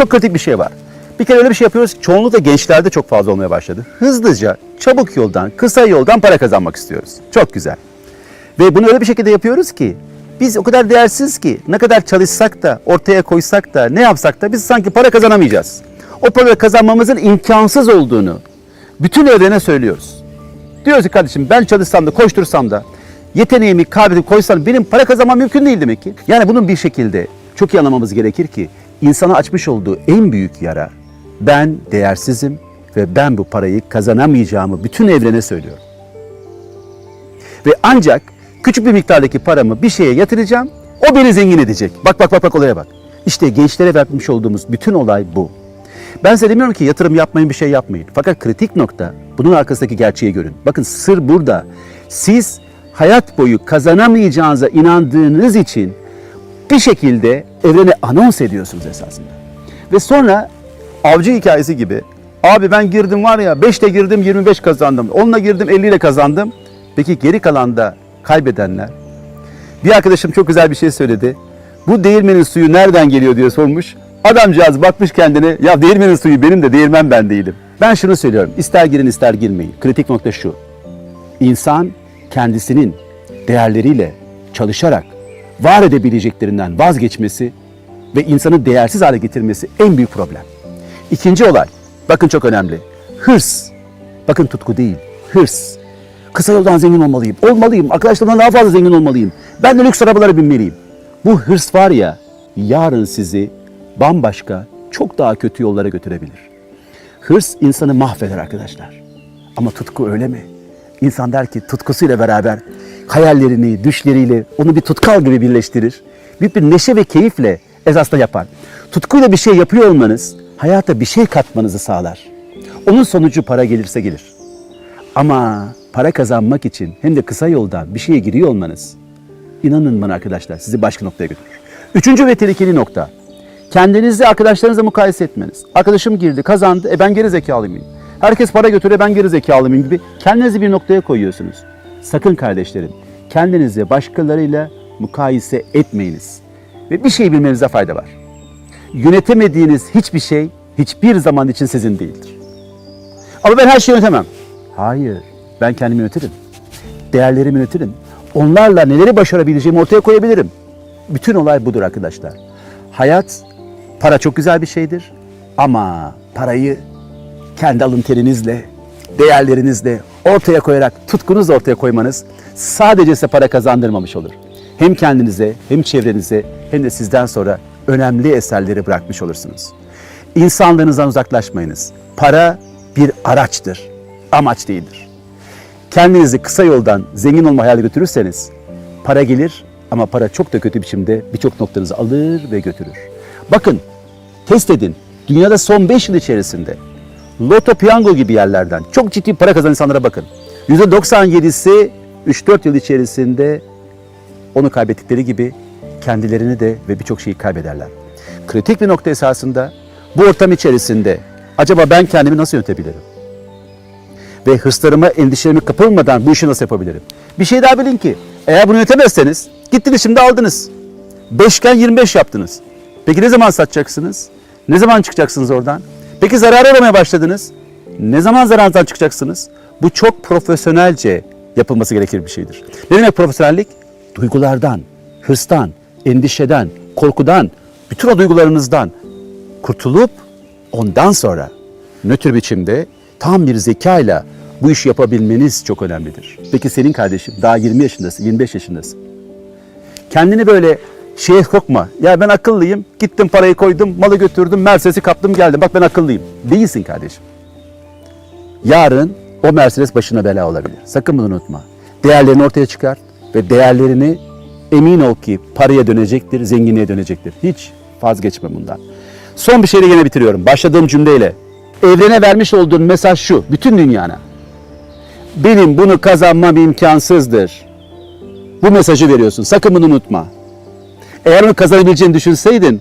çok kritik bir şey var. Bir kere öyle bir şey yapıyoruz. Çoğunlukla gençlerde çok fazla olmaya başladı. Hızlıca, çabuk yoldan, kısa yoldan para kazanmak istiyoruz. Çok güzel. Ve bunu öyle bir şekilde yapıyoruz ki biz o kadar değersiz ki ne kadar çalışsak da ortaya koysak da ne yapsak da biz sanki para kazanamayacağız. O parayı kazanmamızın imkansız olduğunu bütün evrene söylüyoruz. Diyoruz ki kardeşim ben çalışsam da koştursam da yeteneğimi, kabiliyetimi koysam benim para kazanmam mümkün değil demek ki. Yani bunun bir şekilde çok iyi anlamamız gerekir ki insana açmış olduğu en büyük yara ben değersizim ve ben bu parayı kazanamayacağımı bütün evrene söylüyorum. Ve ancak küçük bir miktardaki paramı bir şeye yatıracağım. O beni zengin edecek. Bak bak bak bak olaya bak. İşte gençlere vermiş olduğumuz bütün olay bu. Ben size demiyorum ki yatırım yapmayın bir şey yapmayın. Fakat kritik nokta bunun arkasındaki gerçeği görün. Bakın sır burada. Siz hayat boyu kazanamayacağınıza inandığınız için bir şekilde evrene anons ediyorsunuz esasında. Ve sonra avcı hikayesi gibi abi ben girdim var ya 5'te girdim 25 kazandım. 10'la girdim 50 ile kazandım. Peki geri kalanda kaybedenler? Bir arkadaşım çok güzel bir şey söyledi. Bu değirmenin suyu nereden geliyor diye sormuş. Adamcağız bakmış kendine ya değirmenin suyu benim de değirmen ben değilim. Ben şunu söylüyorum ister girin ister girmeyin. Kritik nokta şu. İnsan kendisinin değerleriyle çalışarak var edebileceklerinden vazgeçmesi ve insanı değersiz hale getirmesi en büyük problem. İkinci olay, bakın çok önemli. Hırs. Bakın tutku değil, hırs. Kısa yoldan zengin olmalıyım, olmalıyım, arkadaşlarımdan daha fazla zengin olmalıyım. Ben de lüks arabalara binmeliyim. Bu hırs var ya, yarın sizi bambaşka, çok daha kötü yollara götürebilir. Hırs insanı mahveder arkadaşlar. Ama tutku öyle mi? İnsan der ki tutkusuyla beraber hayallerini, düşleriyle onu bir tutkal gibi birleştirir. Büyük bir neşe ve keyifle esasında yapar. Tutkuyla bir şey yapıyor olmanız hayata bir şey katmanızı sağlar. Onun sonucu para gelirse gelir. Ama para kazanmak için hem de kısa yoldan bir şeye giriyor olmanız inanın bana arkadaşlar sizi başka noktaya götürür. Üçüncü ve tehlikeli nokta. Kendinizi arkadaşlarınızla mukayese etmeniz. Arkadaşım girdi, kazandı, e ben geri zekalı mıyım? Herkes para götürüyor, ben geri zekalı mıyım gibi kendinizi bir noktaya koyuyorsunuz. Sakın kardeşlerim, kendinizi başkalarıyla mukayese etmeyiniz. Ve bir şey bilmenize fayda var. Yönetemediğiniz hiçbir şey hiçbir zaman için sizin değildir. Ama ben her şeyi yönetemem. Hayır, ben kendimi yönetirim. Değerlerimi yönetirim. Onlarla neleri başarabileceğimi ortaya koyabilirim. Bütün olay budur arkadaşlar. Hayat, para çok güzel bir şeydir. Ama parayı kendi alın terinizle, değerlerinizle ortaya koyarak, tutkunuzla ortaya koymanız sadece size para kazandırmamış olur. Hem kendinize, hem çevrenize, hem de sizden sonra önemli eserleri bırakmış olursunuz. İnsanlığınızdan uzaklaşmayınız. Para bir araçtır, amaç değildir. Kendinizi kısa yoldan zengin olma hayali götürürseniz para gelir ama para çok da kötü biçimde birçok noktanızı alır ve götürür. Bakın test edin. Dünyada son 5 yıl içerisinde loto piyango gibi yerlerden çok ciddi para kazanan insanlara bakın. %97'si 3-4 yıl içerisinde onu kaybettikleri gibi kendilerini de ve birçok şeyi kaybederler. Kritik bir nokta esasında bu ortam içerisinde acaba ben kendimi nasıl yönetebilirim? Ve hırslarıma, endişelerime kapılmadan bu işi nasıl yapabilirim? Bir şey daha bilin ki eğer bunu yönetemezseniz gittiniz şimdi aldınız. Beşken 25 yaptınız. Peki ne zaman satacaksınız? Ne zaman çıkacaksınız oradan? Peki zarar uğramaya başladınız. Ne zaman zarardan çıkacaksınız? Bu çok profesyonelce yapılması gerekir bir şeydir. Ne demek profesyonellik? Duygulardan, hırstan, endişeden, korkudan, bütün o duygularınızdan kurtulup ondan sonra nötr biçimde tam bir zekayla bu işi yapabilmeniz çok önemlidir. Peki senin kardeşim daha 20 yaşındasın, 25 yaşındasın. Kendini böyle şeye sokma. Ya ben akıllıyım. Gittim parayı koydum, malı götürdüm, Mercedes'i kaptım geldim. Bak ben akıllıyım. Değilsin kardeşim. Yarın o Mercedes başına bela olabilir. Sakın bunu unutma. Değerlerini ortaya çıkart ve değerlerini emin ol ki paraya dönecektir, zenginliğe dönecektir. Hiç vazgeçme bundan. Son bir şeyle yine bitiriyorum. Başladığım cümleyle. Evrene vermiş olduğun mesaj şu, bütün dünyana. Benim bunu kazanmam imkansızdır. Bu mesajı veriyorsun. Sakın bunu unutma. Eğer onu kazanabileceğini düşünseydin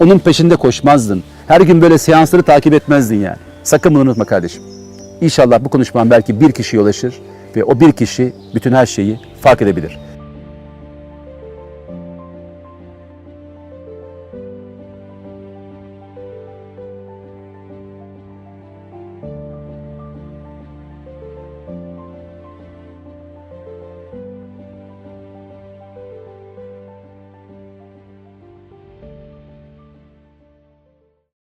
onun peşinde koşmazdın. Her gün böyle seansları takip etmezdin yani. Sakın bunu unutma kardeşim. İnşallah bu konuşmam belki bir kişiye ulaşır ve o bir kişi bütün her şeyi fark edebilir.